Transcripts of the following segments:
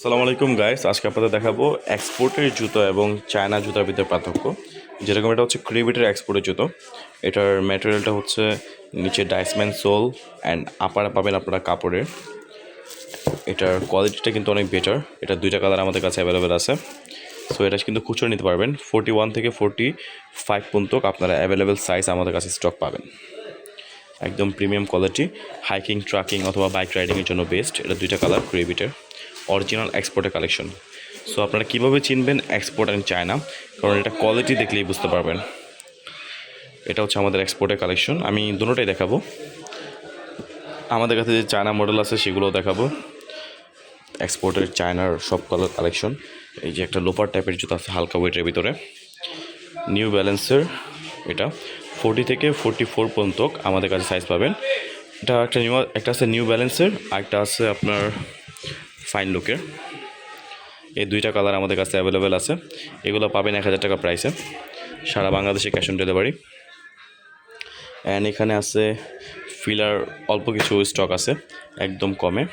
আসসালামু আলাইকুম গাইস আজকে আপনাদের দেখাবো এক্সপোর্টের জুতো এবং চায়না জুতার ভিতরে পার্থক্য। যেরকম এটা হচ্ছে ক্রিবিটের এক্সপোর্টের জুতো। এটার ম্যাটেরিয়ালটা হচ্ছে নিচে ডাইসম্যান সোল অ্যান্ড আপারে পাবেন আপনারা কাপড়ের। এটার কোয়ালিটিটা কিন্তু অনেক বেটার এটা দুইটা কালার আমাদের কাছে অ্যাভেলেবেল আছে। সো এটা কিন্তু খুচরো নিতে পারবেন। ফোর্টি ওয়ান থেকে ফোর্টি ফাইভ পর্যন্ত আপনারা অ্যাভেলেবেল সাইজ আমাদের কাছে স্টক পাবেন। একদম প্রিমিয়াম কোয়ালিটি হাইকিং ট্রাকিং অথবা বাইক রাইডিংয়ের জন্য বেস্ট এটা দুইটা কালার ক্রিবিটের অরিজিনাল এক্সপোর্টের কালেকশন সো আপনারা কীভাবে চিনবেন এক্সপোর্ট অ্যান্ড চায়না কারণ এটা কোয়ালিটি দেখলেই বুঝতে পারবেন। এটা হচ্ছে আমাদের এক্সপোর্টের কালেকশন আমি দুটোটাই দেখাবো। আমাদের কাছে যে চায়না মডেল আছে, সেগুলোও দেখাবো। এক্সপোর্টের চায়নার সব কালার কালেকশন এই যে একটা লোপার টাইপের জুতো আছে, হালকা ওয়েটের ভিতরে। নিউ ব্যালেন্সের এটা। ফোর্টি থেকে ফোর্টি ফোর পর্যন্ত আমাদের কাছে সাইজ পাবেন। এটা একটা নিউ একটা আছে নিউ ব্যালেন্সের আর একটা আছে আপনার ফাইন লুকের এই দুইটা কালার আমাদের কাছে অ্যাভেলেবেল আছে। এগুলো পাবেন এক হাজার টাকা প্রাইসে সারা বাংলাদেশে ক্যাশ অন ডেলিভারি অ্যান্ড এখানে আছে ফিলার অল্প কিছু স্টক আছে, একদম কমে।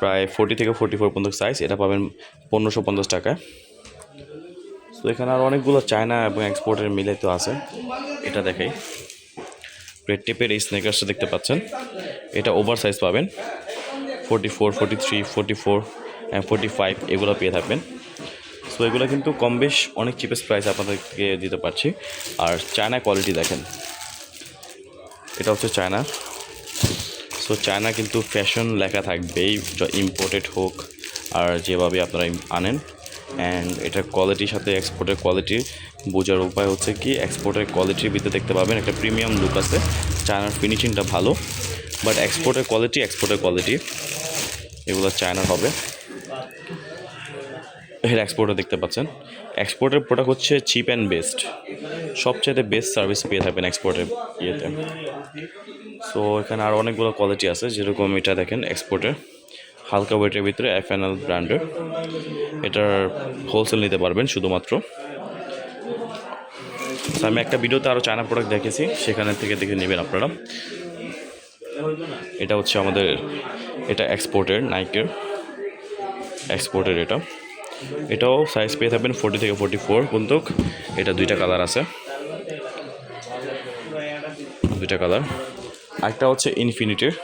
প্রায় ফোর্টি থেকে ফোর্টি ফোর পর্যন্ত সাইজ এটা পাবেন পনেরোশো পঞ্চাশ টাকায়। তো এখানে আর অনেকগুলো চায়না এবং এক্সপোর্টের মিলে তো আছে। এটা দেখাই। রেড টেপের এই স্নেকার্সটা দেখতে পাচ্ছেন। এটা ওভার সাইজ পাবেন। Forty four forty three forty four forty five এগুলো পেয়ে থাকবেন। সো এগুলো কিন্তু কম বেশ অনেক চিপেস্ট প্রাইস আপনাদেরকে দিতে পারছি। আর চায়না কোয়ালিটি দেখেন। এটা হচ্ছে চায়না সো চায়না কিন্তু ফ্যাশন লেখা থাকবেই ইম্পোর্টেড হোক, আর যেভাবে আপনারা আনেন। অ্যান্ড এটার কোয়ালিটির সাথে এক্সপোর্টের কোয়ালিটি বোঝার উপায় হচ্ছে কি এক্সপোর্টের কোয়ালিটির ভিতরে দেখতে পাবেন একটা প্রিমিয়াম লুক আছে। চায়নার ফিনিশিংটা ভালো। বাট এক্সপোর্টের কোয়ালিটি এক্সপোর্টের কোয়ালিটি। এগুলো চায়নার হবে। এর এক্সপোর্টে দেখতে পাচ্ছেন। এক্সপোর্টের প্রোডাক্ট হচ্ছে চিপ অ্যান্ড বেস্ট সবচেয়ে বেস্ট সার্ভিস পেয়ে থাকবেন এক্সপোর্টের ইয়েতে। সো এখানে আরও অনেকগুলো কোয়ালিটি আছে। যেরকম এটা দেখেন এক্সপোর্টের। হালকা ওয়েটের ভিতরে এফ এন এল ব্র্যান্ডের এটার হোলসেল নিতে পারবেন শুধুমাত্র। আমি একটা ভিডিওতে আরও চায়না প্রোডাক্ট দেখেছি। সেখানে থেকে দেখে নেবেন আপনারা। এটা হচ্ছে আমাদের, এটা এক্সপোর্টের নাইকের এক্সপোর্টের এটা। এটাও সাইজ পেয়ে থাকবেন ফোর্টি থেকে ফোর্টি ফোর পর্যন্ত। এটা দুইটা কালার আছে। দুইটা কালার একটা হচ্ছে ইনফিনিটির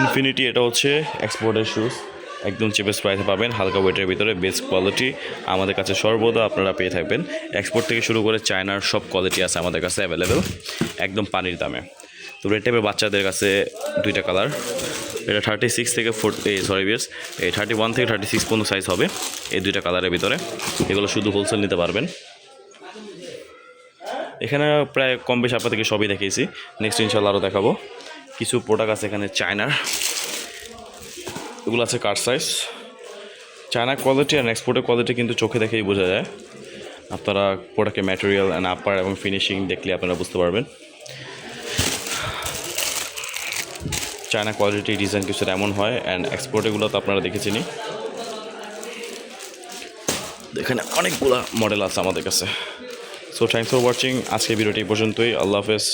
ইনফিনিটি এটা হচ্ছে এক্সপোর্টের শুজ একদম চিপেস্ট প্রাইসে পাবেন, হালকা ওয়েটের ভিতরে বেস্ট কোয়ালিটি আমাদের কাছে সর্বদা আপনারা পেয়ে থাকবেন। এক্সপোর্ট থেকে শুরু করে চায়নার সব কোয়ালিটি আছে আমাদের কাছে অ্যাভেলেবেল একদম পানির দামে। তো রেড টাইপের বাচ্চাদের কাছে দুইটা কালার এটা থার্টি সিক্স থেকে ফোর এই সরি বিয়ার্স এই থার্টি ওয়ান থেকে থার্টি সিক্স পর্যন্ত সাইজ হবে এই দুইটা কালারের ভিতরে। এগুলো শুধু হোলসেল নিতে পারবেন। এখানে প্রায় কম বেশি আপনাদেরকে সবই দেখিয়েছি। নেক্সট ইনশাল্লাহ আরও দেখাবো। কিছু প্রোডাক্ট আছে এখানে চায়নার এগুলো আছে কার সাইজ চায়না কোয়ালিটি অ্যান্ড এক্সপোর্টের কোয়ালিটি কিন্তু চোখে দেখেই বোঝা যায়। আপনারা প্রোডাক্টের ম্যাটেরিয়াল অ্যান্ড আপার এবং ফিনিশিং দেখলে আপনারা বুঝতে পারবেন। চায়না কোয়ালিটি ডিজাইন কিছু এমন হয় অ্যান্ড এক্সপোর্টেগুলো তো আপনারা দেখেছেনই। এখানে অনেকগুলো মডেল আছে আমাদের কাছে। সো থ্যাংকস ফর ওয়াচিং আজকে ভিডিওটি পর্যন্তই। আল্লাহ হাফেজ।